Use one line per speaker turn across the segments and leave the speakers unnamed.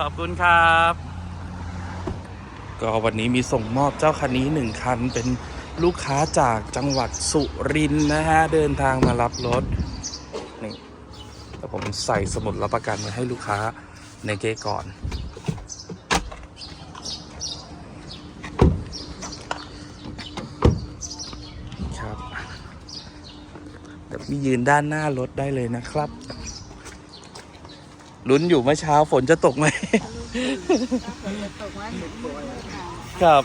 ขอบคุณครับ ก็วันนี้มีส่งมอบเจ้าคันนี้หนึ่งคันเป็นลูกค้าจากจังหวัดสุรินทร์นะฮะ เดินทางมารับรถ นี่แล้วผมใส่สมุดรับประกันไว้ให้ลูกค้าในเกก่อนครับเดี๋ยวพี่ยืนด้านหน้ารถได้เลยนะครับ ลุ้นอยู่เมื่อเช้าฝนจะตกไหม ครับ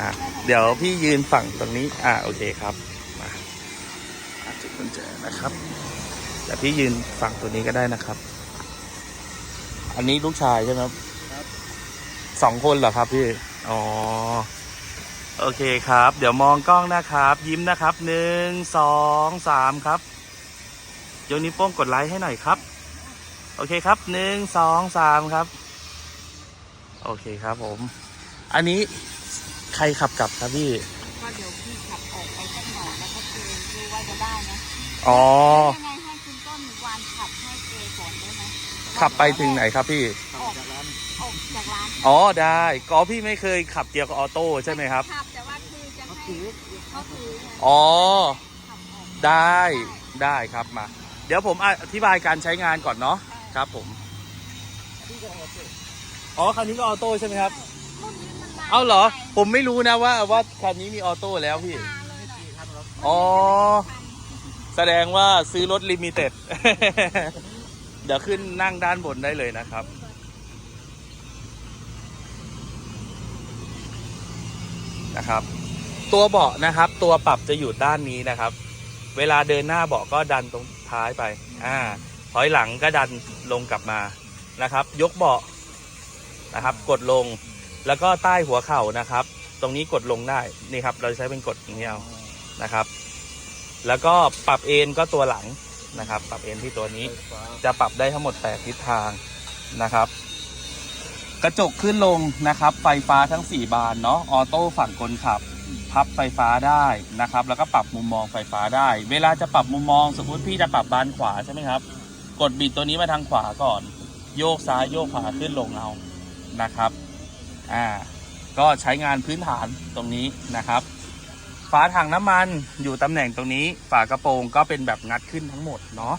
อะ เดี๋ยวพี่ยืนฝั่งตรงนี้ อะ โอเคครับ มาอะจุดกุญแจนะครับเดี๋ยวพี่ยืนฝั่งตัวนี้ก็ได้นะครับ อันนี้ลูกชายใช่ไหมครับสองคนเหรอครับพี่ อ๋อ โอเคครับ เดี๋ยวมองกล้องนะครับ ยิ้มนะครับ หนึ่ง สอง สามครับยกนิ้วโป้งกดไลค์ให้หน่อยครับ โอเคครับหนึ่งสองสามครับ โอเคครับผม อันนี้ใครขับกลับครับพี่
ก็เดี๋ยวพี่ขับออกไปสักหน่อยแล้วก็คือรู้ว่าจะได้ไหม
อ๋อ
ยังไงให้คุณต้นวานขับให้เจก่อนได้ไหม
ขับไปถึงไหนครับพี่
ออกจากร้านออกจากร้าน
อ๋อได้ก็พี่ไม่เคยขับเกียร์กับออโต้ใช่ไหมครับ
ขับแต่ว่าคือจะให้เขาถือไง
อ๋อ
ขับออก
ได้ได้ครับมา เดี๋ยวผมอธิบายการใช้งานก่อนเนาะ ครับผมอ๋อคันนี้ก็ออโต้ใช่ไหมครับ
รุ่นนี้มันมา
เอาเหรอ ผมไม่รู้นะว่าว่าคันนี้มีออโต้แล้วพี่
มาเลยเหรอ
อ๋อ แสดงว่าซื้อรถลิมิเต็ด เดี๋ยวขึ้นนั่งด้านบนได้เลยนะครับนะครับ ตัวเบาะนะครับ ตัวปรับจะอยู่ด้านนี้นะครับ เวลาเดินหน้าเบาะก็ดันตรงท้ายไป อ่า ถอยหลังก็ดันลงกลับมานะครับ ยกเบาะนะครับ กดลงแล้วก็ใต้หัวเข่านะครับ ตรงนี้กดลงได้นี่ครับ เราใช้เป็นกดอย่างนี้เอานะครับ แล้วก็ปรับเอนก็ตัวหลังนะครับ ปรับเอนที่ตัวนี้จะปรับได้ทั้งหมด 8 ทิศทางนะครับ กระจกขึ้นลงนะครับ ไฟฟ้าทั้ง 4 บานเนาะออโต้ฝั่งคนขับ พับไฟฟ้าได้นะครับ แล้วก็ปรับมุมมองไฟฟ้าได้ เวลาจะปรับมุมมองสมมุติพี่จะปรับบานขวาใช่ไหมครับ กดบิดตัวนี้มาทางขวาก่อน โยกซ้ายโยกขวาขึ้นลงเอานะครับอ่าก็ใช้งานพื้นฐานตรงนี้นะครับฝาถังน้ำมันอยู่ตำแหน่งตรงนี้ ฝากระโปรงก็เป็นแบบงัดขึ้นทั้งหมดเนาะ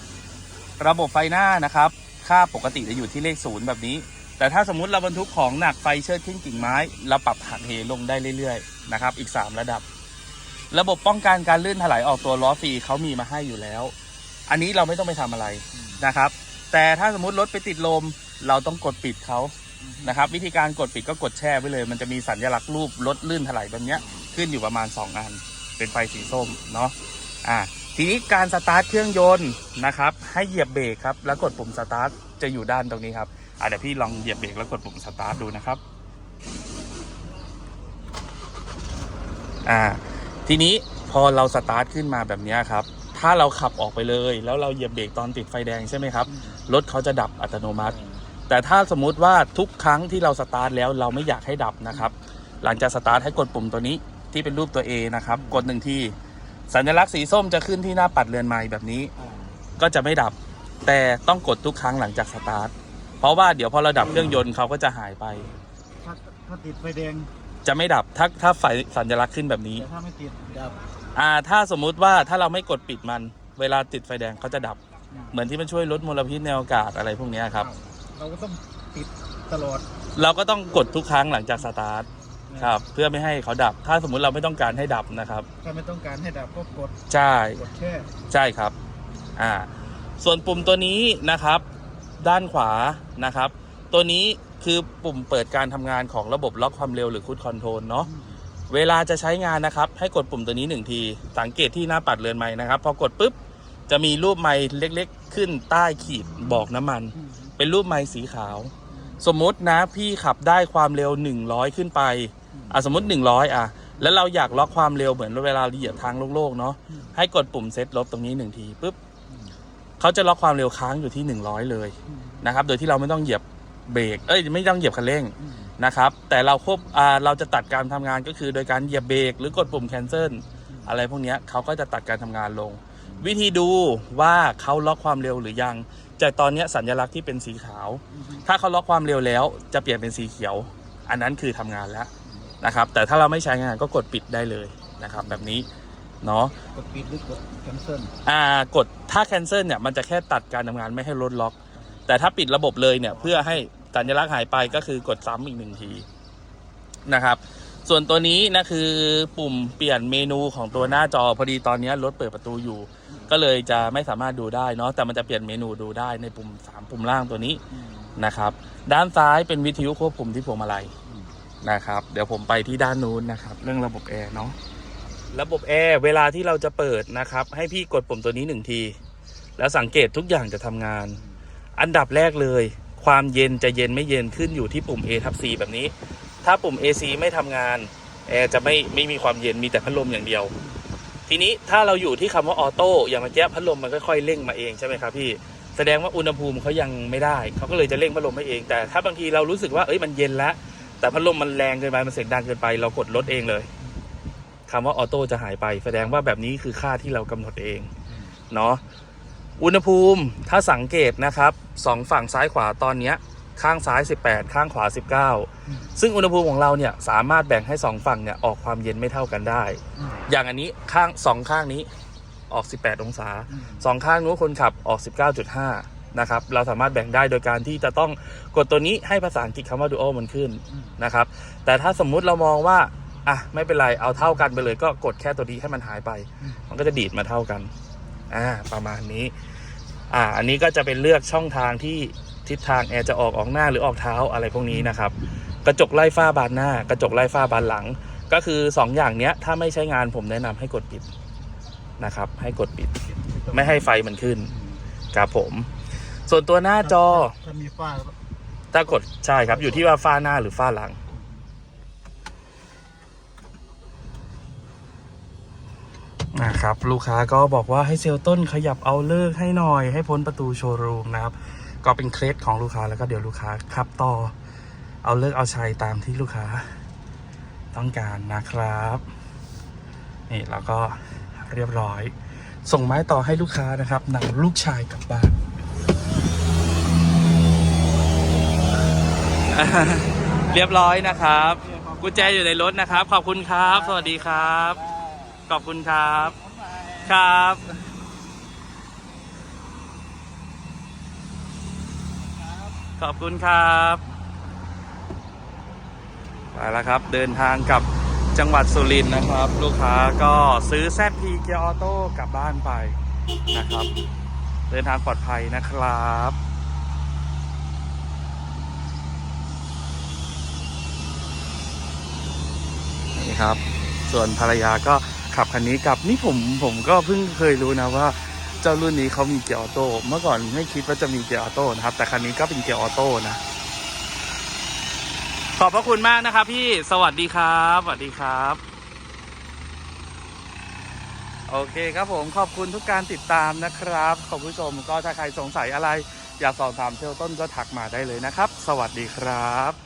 ระบบไฟหน้านะครับ ค่าปกติจะอยู่ที่เลขศูนย์แบบนี้ แต่ถ้าสมมุติเราบรรทุกของหนักไฟเชิดขึ้นกิ่งไม้ เราปรับหักเหลงได้เรื่อยๆนะครับ อีก 3 ระดับ ระบบป้องกันการลื่นถลายออกตัวล้อฟรีเขามีมาให้อยู่แล้ว อันนี้เราไม่ต้องไปทำอะไรนะครับ แต่ถ้าสมมติรถไปติดลม เราต้องกดปิดเขานะครับ วิธีการกดปิดก็กดแช่ไว้เลย มันจะมีสัญลักษณ์รูปรถลื่นถลายแบบเนี้ยขึ้นอยู่ประมาณ 2 อัน เป็นไฟสีส้มเนาะอ่าทีนี้การสตาร์ทเครื่องยนต์นะครับ ให้เหยียบเบรกครับแล้วกดปุ่มสตาร์ทจะอยู่ด้านตรงนี้ครับอ่าเดี๋ยวพี่ลองเหยียบเบรกแล้วกดปุ่มสตาร์ทดูนะครับอ่าทีนี้พอเราสตาร์ทขึ้นมาแบบเนี้ยครับ ถ้าเราขับออกไปเลย แล้วเราเหยียบเบรกตอนติดไฟแดงใช่ไหมครับ รถเขาจะดับอัตโนมัติ แต่ถ้าสมมุติว่าทุกครั้งที่เราสตาร์ทแล้วเราไม่อยากให้ดับนะครับ หลังจากสตาร์ทให้กดปุ่มตัวนี้ที่เป็นรูปตัว A นะครับ กดหนึ่งที สัญลักษณ์สีส้มจะขึ้นที่หน้าปัดเรือนไม้แบบนี้ ก็จะไม่ดับ แต่ต้องกดทุกครั้งหลังจากสตาร์ท เพราะว่าเดี๋ยวพอเราดับเครื่องยนต์เขาก็จะหายไป
ถ้าถ้าติดไฟแดง
จะไม่ดับ ถ้าถ้าไฟสัญลักษณ์ขึ้นแบบนี้
แต่ถ้าไม่ติดดับ
อ่าถ้าสมมุติว่าถ้าเราไม่กดปิดมัน เวลาติดไฟแดงเขาจะดับ เหมือนที่มันช่วยลดมลพิษในอากาศอะไรพวกเนี้ยครับ
เราก็ต้องติดตลอด
เราก็ต้องกดทุกครั้งหลังจากสตาร์ทครับ เพื่อไม่ให้เขาดับ ถ้าสมมุติเราไม่ต้องการให้ดับนะครับ
ถ้าไม่ต้องการให้ดับก็กด
ใช่
กดแค่
ใช่ครับอ่าส่วนปุ่มตัวนี้นะครับ ด้านขวานะครับ ตัวนี้คือปุ่มเปิดการทำงานของระบบล็อกความเร็วหรือคูดคอนโทรลเนาะ เวลาจะใช้งานนะครับ ให้กดปุ่มตัวนี้หนึ่งที สังเกตที่หน้าปัดเรือนไม้นะครับ พอกดปุ๊บ จะมีรูปไม้เล็กๆ ขึ้นใต้ขีดบอกน้ำมัน เป็นรูปไม้สีขาว สมมุตินะพี่ขับได้ความเร็ว 100 ขึ้นไปอะสมมติ 100 อะ แล้วเราอยากล็อกความเร็วเหมือนเวลาเหยียบทางโล่งๆเนาะให้กดปุ่มเซตลบตรงนี้หนึ่งทีปุ๊บเขาจะล็อกความเร็วค้างอยู่ที่ 100 เลยนะครับ โดยที่เราไม่ต้องเหยียบเบรกเอ้ยไม่ต้องเหยียบคันเร่ง นะครับ แต่เราควบอ่าเราจะตัดการทำงานก็คือโดยการเหยียบเบรกหรือกดปุ่ม cancel อะไรพวกเนี้ยเขาก็จะตัดการทำงานลง วิธีดูว่าเขาล็อกความเร็วหรือยังจากตอนเนี้ยสัญลักษณ์ที่เป็นสีขาว ถ้าเขาล็อกความเร็วแล้วจะเปลี่ยนเป็นสีเขียว อันนั้นคือทำงานแล้วนะครับ แต่ถ้าเราไม่ใช้งานก็กดปิดได้เลยนะครับ แบบนี้เนาะ
กดปิดหรือกด cancel
อ่ากดถ้า cancel เนี่ยมันจะแค่ตัดการทำงานไม่ให้รถล็อก แต่ถ้าปิดระบบเลยเนี่ยเพื่อให้ สัญลักษณ์หายไปก็คือกดซ้ำอีกหนึ่งทีนะครับ ส่วนตัวนี้นะคือปุ่มเปลี่ยนเมนูของตัวหน้าจอพอดีตอนนี้รถเปิดประตูอยู่ ก็เลยจะไม่สามารถดูได้เนาะแต่มันจะเปลี่ยนเมนูดูได้ในปุ่ม 3 ปุ่มล่างตัวนี้นะครับ ด้านซ้ายเป็นวิทยุควบคุมที่พวงมาลัยนะครับ เดี๋ยวผมไปที่ด้านนู้นนะครับ เรื่องระบบแอร์เนาะระบบแอร์เวลาที่เราจะเปิดนะครับ ให้พี่กดปุ่มตัวนี้หนึ่งที แล้วสังเกตทุกอย่างจะทำงาน อันดับแรกเลย ความเย็นจะเย็นไม่เย็นขึ้นอยู่ที่ปุ่ม A ทับ C แบบนี้ ถ้าปุ่ม AC ไม่ทำงานแอร์จะไม่ไม่มีความเย็นมีแต่พัดลมอย่างเดียว ทีนี้ถ้าเราอยู่ที่คำว่าออโต้อย่างเมื่อกี้พัดลมมันค่อยๆเร่งมาเองใช่ไหมครับพี่แสดงว่าอุณหภูมิเขายังไม่ได้ เขาก็เลยจะเร่งพัดลมให้เอง แต่ถ้าบางทีเรารู้สึกว่าเอ้ยมันเย็นแล้วแต่พัดลมมันแรงเกินไปมันเสียงดังเกินไป เรากดลดเองเลยคำว่าออโต้จะหายไป แสดงว่าแบบนี้คือค่าที่เรากำหนดเองเนาะ อุณหภูมิถ้าสังเกตนะครับสองฝั่งซ้ายขวาตอนเนี้ยข้างซ้าย 18 ข้างขวา 19 ซึ่งอุณหภูมิของเราเนี่ยสามารถแบ่งให้สองฝั่งเนี่ยออกความเย็นไม่เท่ากันได้ อย่างอันนี้ข้างสองข้างนี้ออก 18 องศาสองข้างนู้นคนขับออก 19.5 นะครับ เราสามารถแบ่งได้โดยการที่จะต้องกดตัวนี้ให้ภาษาอังกฤษคำว่า dual มันขึ้นนะครับ แต่ถ้าสมมุติเรามองว่าอะไม่เป็นไรเอาเท่ากันไปเลย ก็กดแค่ตัวนี้ให้มันหายไป มันก็จะดีดมาเท่ากัน อ่าประมาณนี้อ่าอันนี้ก็จะเป็นเลือกช่องทางที่ทิศทางแอร์จะออกออกหน้าหรือออกเท้าอะไรพวกนี้นะครับ กระจกไล่ฝ้าบานหน้า กระจกไล่ฝ้าบานหลัง ก็คือ 2 อย่างเนี้ยถ้าไม่ใช้งานผมแนะนำให้กดปิดนะครับ ให้กดปิด ไม่ให้ไฟมันขึ้นครับผม ส่วนตัวหน้าจอ
ถ้ามีฝ้า
ถ้ากดใช่ครับอยู่ที่ว่าฝ้าหน้าหรือฝ้าหลัง นะครับลูกค้าก็บอกว่าให้เซลล์ต้นขยับเอาเลิกให้หน่อย ให้พ้นประตูโชว์รูมนะครับก็เป็นเคล็ดของลูกค้าแล้วก็เดี๋ยวลูกค้าขับต่อ เอาเลิกเอาชัยตามที่ลูกค้า ต้องการนะครับนี่แล้วก็เรียบร้อย ส่งไม้ต่อให้ลูกค้านะครับนำลูกชายกลับบ้านเรียบร้อยนะครับ กุญแจอยู่ในรถนะครับ ขอบคุณครับ สวัสดีครับ ขอบคุณครับ ครับ ขอบคุณครับไปแล้วครับ เดินทางกลับจังหวัดสุรินทร์นะครับ ลูกค้าก็ซื้อ ZP เกียร์ออโต้กลับบ้านไปนะครับ เดินทางปลอดภัยนะครับนี่ครับ ส่วนภรรยาก็ ขับคันนี้กลับนี่ผมผมก็เพิ่งเคยรู้นะว่าเจ้ารุ่นนี้เขามีเกียร์ออโต้เมื่อก่อนไม่คิดว่าจะมีเกียร์ออโต้นะครับ แต่คันนี้ก็เป็นเกียร์ออโต้นะขอบพระคุณมากนะครับ พี่สวัสดีครับสวัสดีครับ โอเคครับผมขอบคุณทุกการติดตามนะครับขอบผู้ชมก็ถ้าใครสงสัยอะไร อยากสอบถามเซลลต้นก็ทักมาได้เลยนะครับ สวัสดีครับ